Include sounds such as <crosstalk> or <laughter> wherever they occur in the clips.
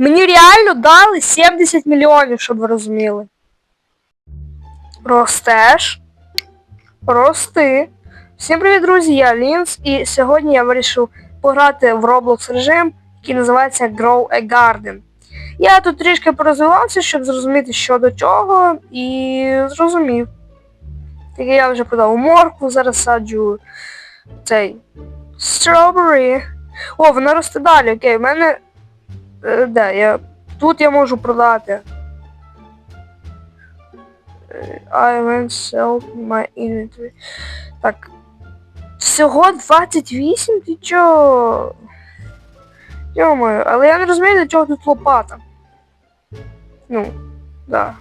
Мені реально дали 70 мільйонів, щоб ви розуміли. Ростеш. Рости. Всім привіт, друзі, я Лінс, і сьогодні я вирішив пограти в Roblox режим, який називається Grow a Garden. Я тут трішки порозвивався, щоб зрозуміти, що до чого, і зрозумів. Так я вже подав моркву, зараз саджу цей strawberry. О, вона росте далі, окей, в мене. Е, Де? Я... Тут я можу продати. Е, I went sell my inventory. Так. Всього 28? Ти чо? Йомаю, але я не розумію, для чого тут лопата. Ну, да.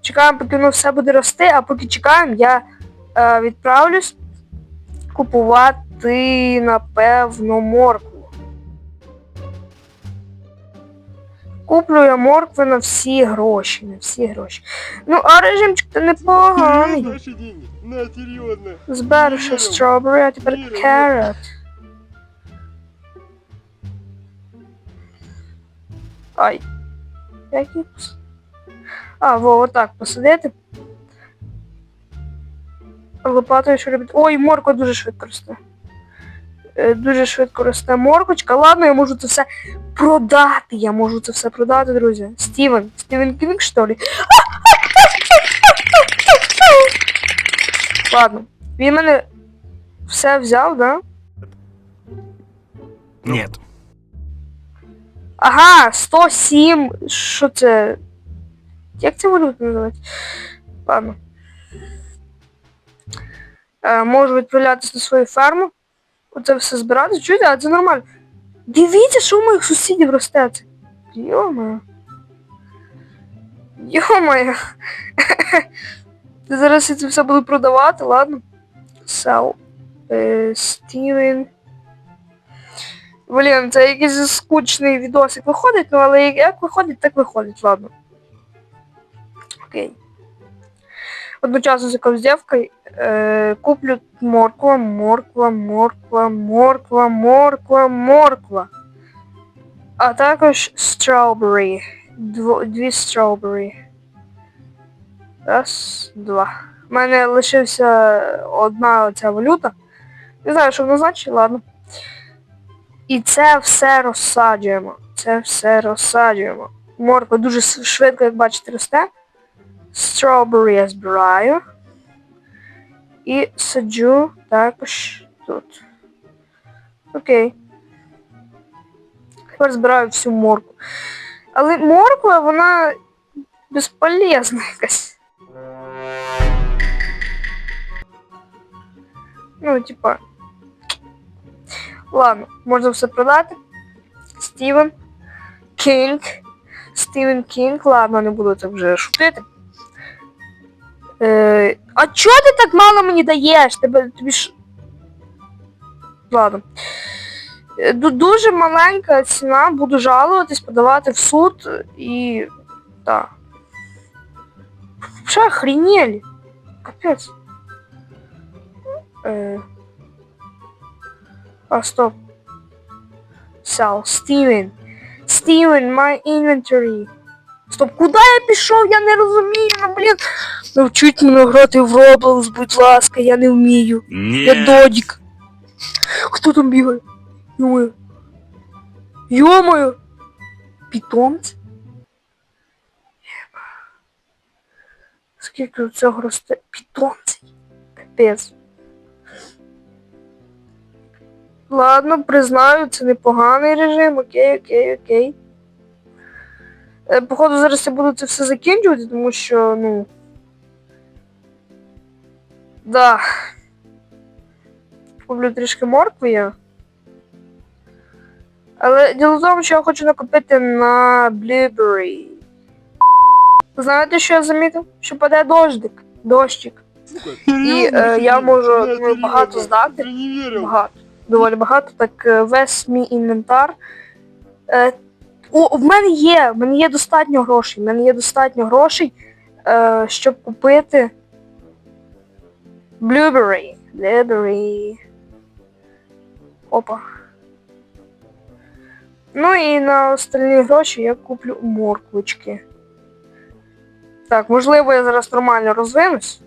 Чекаємо, поки воно все буде рости, а поки чекаємо, я е, відправлюсь купувати, напевно, моркву. Куплю я моркви на всі гроші, на всі гроші. Ну, а режимчик то непоганий. На, серьезно. Зберу ще strawberry, а тепер Вірю. Ай. Як їх А, во, отак посадити. Лопатою що робити. Ой, морква дуже швидко росте. Е, Дуже швидко росте моркочка. Ладно, я можу це все продати. Я можу це все продати, друзі. Стівен. Стівен Кінг, що ли? <laughs> Ладно. Він мене все взяв, да? Нет. Ага, 107. Що це? Як це валюта називається? Ладно. Е, можу відправлятися на свою ферму. Оце все збирати. Чуєте, а це нормально. Дивіться, що у моїх сусідів росте. Йо-моє. Йо-моє. <laughs> Зараз я це все буду продавати, ладно? Сау. Стівен. Блін, це якийсь скучний відосик виходить, ну але як виходить, так виходить, ладно. Окей. Одночасно з якоюсь дівкою е, куплю морква, морква, морква, морква, морква, морква. А також strawberry. Дві strawberry. Раз, два. У мене лишився одна оця валюта. Не знаю, що вона значить, ладно. І це все розсаджуємо. Це все розсаджуємо. Морква дуже швидко, як бачите, росте. Strawberry я збираю. І саджу також тут. Окей. Тепер збираю всю моркву. Але морква, вона безполезна якась. Ну, типа. Ладно, можна все продати. Стівен Кінг. Стівен Кінг. Ладно, не буду це вже шутити. Е, а чого ти так мало мені даєш? Тебе тобі ж. Ладно. Е, Дуже маленька ціна, буду жалуватись, подавати в суд і. Так. Що охренели? Капець. Е, а, стоп. Sell. Steven. Steven, my inventory. Стоп, куди я пішов? Я не розумію, ну блін. Навчіть мене грати в Roblox, будь ласка, я не вмію. Я Нет. додік. Хто там бігає? Питомець? Єба. Скільки у цього росте? Питомцей. Капець. Ладно, признаю, це непоганий режим, окей, окей, окей. Е, Походу, зараз я буду це все закінчувати, тому що, ну. Да. Куплю трішки моркви я. Але діло в тому, що я хочу накопити на Blueberry. Знаєте, що я замітив? Що паде дождик. Дощик. Серьезно е, я можу, На, ну, багато здати. Багато. Доволі багато. Так е, весь мій інвентар. Е, о, в мене є, в мене є достатньо грошей. В мене є достатньо грошей, е, щоб купити Blueberry. Blueberry. Опа. Ну і на остальні гроші я куплю морквочки. Так, можливо, я зараз нормально розвинусь.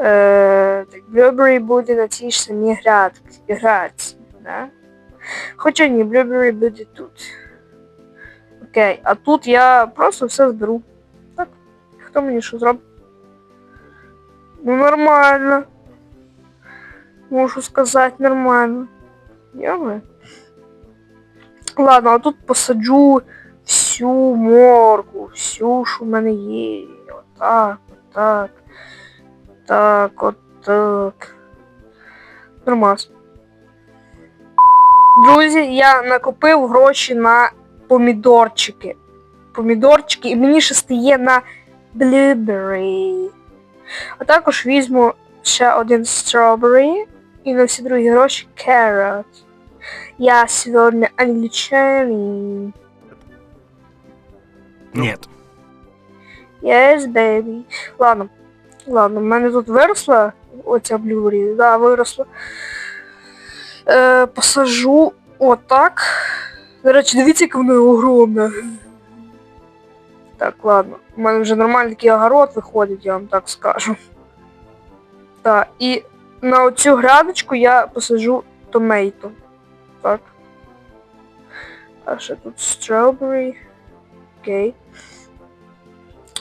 Е, так, Блюбері буде на цій ж самій грядці, да? Хоча ні, Блюбері буде тут. Окей, а тут я просто все зберу. Так, хто мені що зробить? Ну нормально. Можу сказати, нормально. Йоми. Ладно, а тут посаджу всю морку, всю, що в мене є. Отак, отак. Так, отак. Нормас. Друзі, я накопив гроші на помідорчики. Помідорчики, і мені ще стає на blueberry. А також візьму ще один strawberry і на всі другі гроші carrot. Я сьогодні англічанин. Нет. Yes, baby. Ладно. Ладно, в мене тут виросла оця блюрі, да, виросла. Е, посажу отак. До речі, дивіться, яка вона огромна. Так, ладно. У мене вже нормальний такий огород виходить, я вам так скажу. Так, і на оцю грядочку я посажу томейто. Так. А ще тут strawberry. Окей.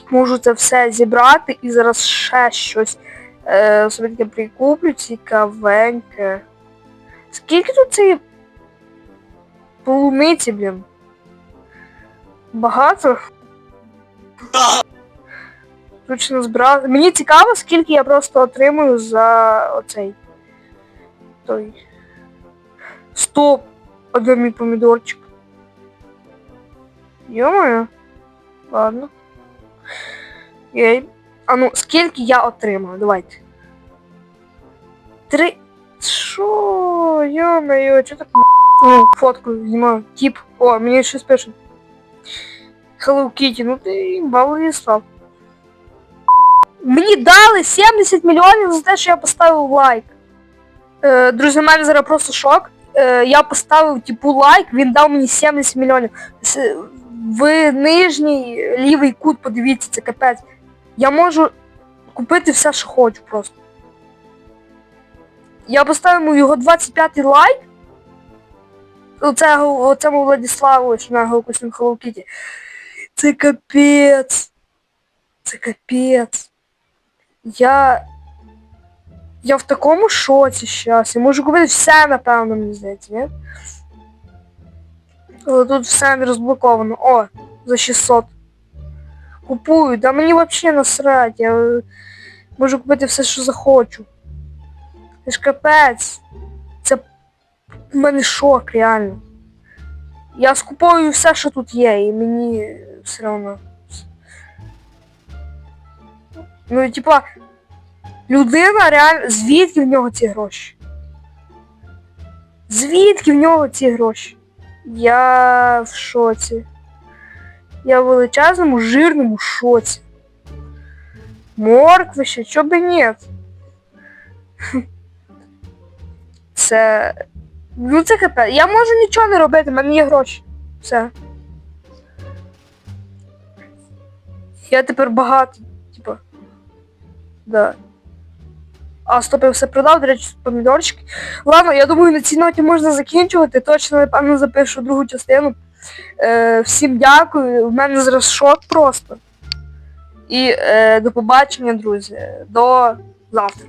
Можу це все зібрати і зараз ще щось е, собі таке прикуплю, цікавеньке. Скільки тут цієї полуниці, блін? Багато? Точно збирав. Мені цікаво, скільки я просто отримую за оцей. Той. Стоп! Один мій помідорчик. Йо-моє. Ладно. Єй. А ну, скільки я отримав? Давайте. Три. Шо? Йо-моє, чо так фотку знімаю. Тип. О, мені щось пишуть. Hello Kitty, ну ти бавий став. Мені дали 70 мільйонів за те, що я поставив лайк. Е, друзі, у мене просто шок. Е, я поставив типу лайк, він дав мені 70 мільйонів. С- В нижній лівий кут, подивіться, це капець. Я можу купити все, що хочу просто. Я поставив його 25 лайк. Оце, оцему Владиславу, що на Галкусім Hello Kitty. Це капець. Це капець. Я. Я в такому шоці щас. Я можу купити все, напевно, мені здається, ні? Але тут все не розблоковано. О, за 600. Купую, да мені взагалі насрать. Я е, можу купити все, що захочу. Це ж капець. Це в мене шок, реально. Я скуповую все, що тут є, і мені все одно. Ну типа, людина реально. Звідки в нього ці гроші? Звідки в нього ці гроші? Я в шоці. Я в величезному жирному шоці. Морквище, чо би ні? Це. Ну це капець. Я можу нічого не робити, в мене є гроші. Все. Я тепер багато, типа. Да. А, стоп, я все продав, до речі, помідорчики. Ладно, я думаю, на цій ноті можна закінчувати. Точно, напевно, запишу другу частину. Е, всім дякую. У мене зараз шок просто. І е, до побачення, друзі. До завтра.